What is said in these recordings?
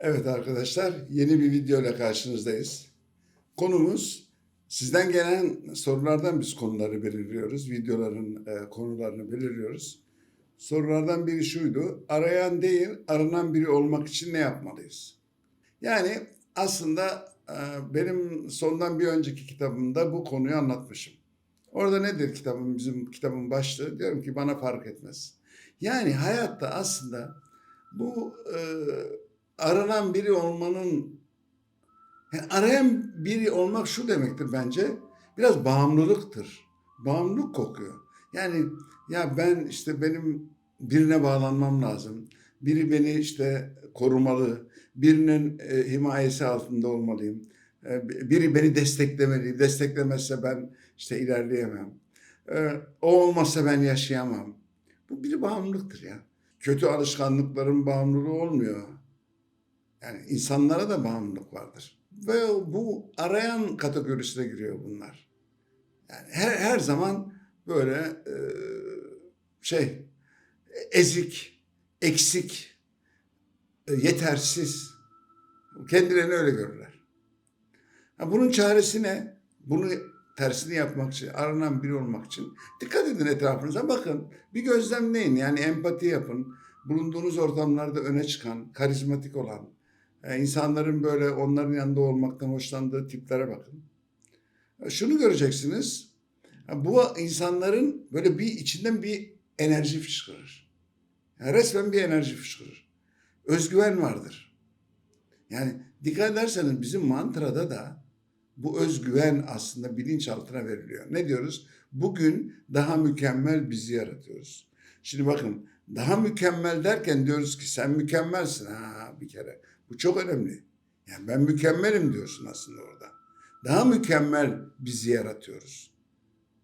Evet arkadaşlar, yeni bir video ile karşınızdayız. Konumuz, sizden gelen sorulardan biz konuları belirliyoruz. Videoların e, konularını belirliyoruz. Sorulardan biri şuydu, arayan değil, aranan biri olmak için ne yapmalıyız? Yani aslında e, benim sondan bir önceki kitabımda bu konuyu anlatmışım. Orada nedir kitabın, bizim kitabın başlığı? Diyorum ki bana fark etmez. Yani hayatta aslında bu e, aranan biri olmanın yani arayan biri olmak şu demektir bence. Biraz bağımlılıktır. Bağımlılık kokuyor. Yani ya ben işte benim birine bağlanmam lazım. Biri beni işte korumalı. Birinin e, himayesi altında olmalıyım. E, biri beni desteklemeli. Desteklemezse ben işte ilerleyemem. E, o olmazsa ben yaşayamam. Bu bir bağımlılıktır ya. Kötü alışkanlıkların bağımlılığı olmuyor. Yani insanlara da bağımlılık vardır. Ve bu arayan kategorisine giriyor bunlar. Yani her, her zaman böyle e, şey ezik, eksik, e, yetersiz. Kendilerini öyle görürler. Ha, bunun çaresi ne? Bunu tersini yapmak için, aranan biri olmak için dikkat edin etrafınıza bakın. Bir gözlemleyin yani empati yapın. Bulunduğunuz ortamlarda öne çıkan, karizmatik olan, e, insanların böyle onların yanında olmaktan hoşlandığı tiplere bakın. E, Şunu göreceksiniz. ha, Bu insanların böyle bir içinden bir enerji fışkırır. Yani resmen bir enerji fışkırır. Özgüven vardır. Yani dikkat ederseniz bizim mantrada da bu özgüven aslında bilinçaltına veriliyor. Ne diyoruz? Bugün daha mükemmel bizi yaratıyoruz. Şimdi bakın daha mükemmel derken diyoruz ki sen mükemmelsin ha bir kere. Bu çok önemli. Yani ben mükemmelim diyorsun aslında orada. Daha mükemmel bizi yaratıyoruz.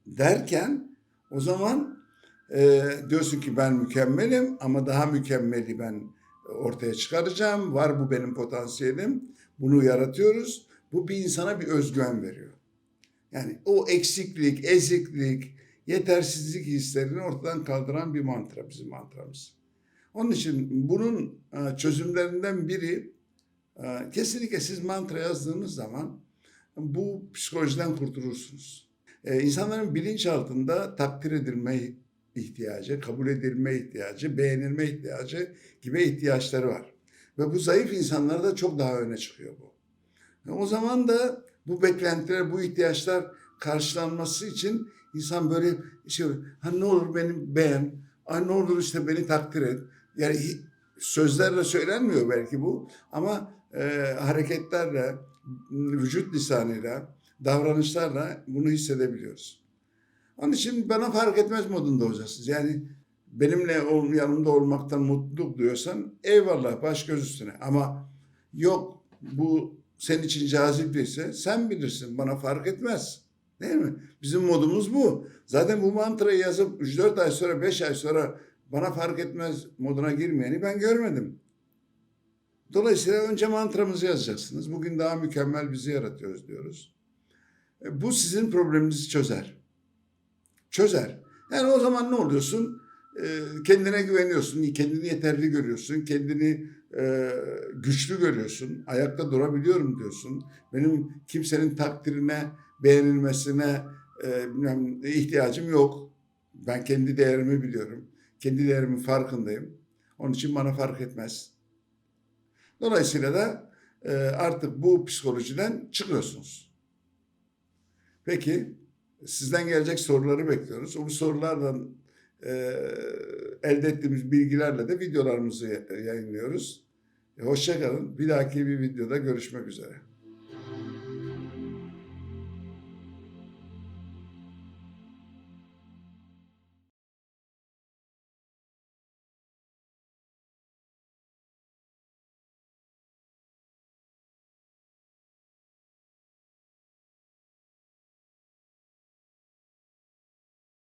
Derken o zaman e, diyorsun ki ben mükemmelim ama daha mükemmeli ben ortaya çıkaracağım. Var bu benim potansiyelim. Bunu yaratıyoruz. Bu bir insana bir özgüven veriyor. Yani o eksiklik, eziklik, yetersizlik hislerini ortadan kaldıran bir mantra bizim mantramız. Onun için bunun e, çözümlerinden biri e, kesinlikle siz mantra yazdığınız zaman bu psikolojiden kurtulursunuz. E, İnsanların bilinçaltında takdir edilme ihtiyacı, kabul edilme ihtiyacı, beğenilme ihtiyacı gibi ihtiyaçları var. Ve bu zayıf insanlarda çok daha öne çıkıyor bu. O zaman da bu beklentiler, bu ihtiyaçlar karşılanması için insan böyle şey ha ne olur beni beğen, ay ne olur işte beni takdir et. Yani sözlerle söylenmiyor belki bu ama e, hareketlerle, vücut lisanıyla, davranışlarla bunu hissedebiliyoruz. Onun için bana fark etmez modunda olacaksınız. Yani benimle ol, yanımda olmaktan mutluluk duyuyorsan eyvallah baş göz üstüne. Ama yok bu senin için cazip değilse sen bilirsin bana fark etmez. Değil mi? Bizim modumuz bu. Zaten bu mantrayı yazıp 3-4 ay sonra 5 ay sonra bana fark etmez moduna girmeyeni ben görmedim. Dolayısıyla önce mantramızı yazacaksınız. Bugün daha mükemmel bizi yaratıyoruz diyoruz. E, Bu sizin probleminizi çözer. Çözer. Yani o zaman ne oluyorsun? E, kendine güveniyorsun, kendini yeterli görüyorsun, kendini e, güçlü görüyorsun, ayakta durabiliyorum diyorsun. Benim kimsenin takdirine, beğenilmesine e, ihtiyacım yok. Ben kendi değerimi biliyorum. Kendi değerimin farkındayım. Onun için bana fark etmez. Dolayısıyla da e, artık bu psikolojiden çıkıyorsunuz. Peki sizden gelecek soruları bekliyoruz. O bu sorulardan e, elde ettiğimiz bilgilerle de videolarımızı yayınlıyoruz. E, Hoşçakalın. Bir dahaki bir videoda görüşmek üzere.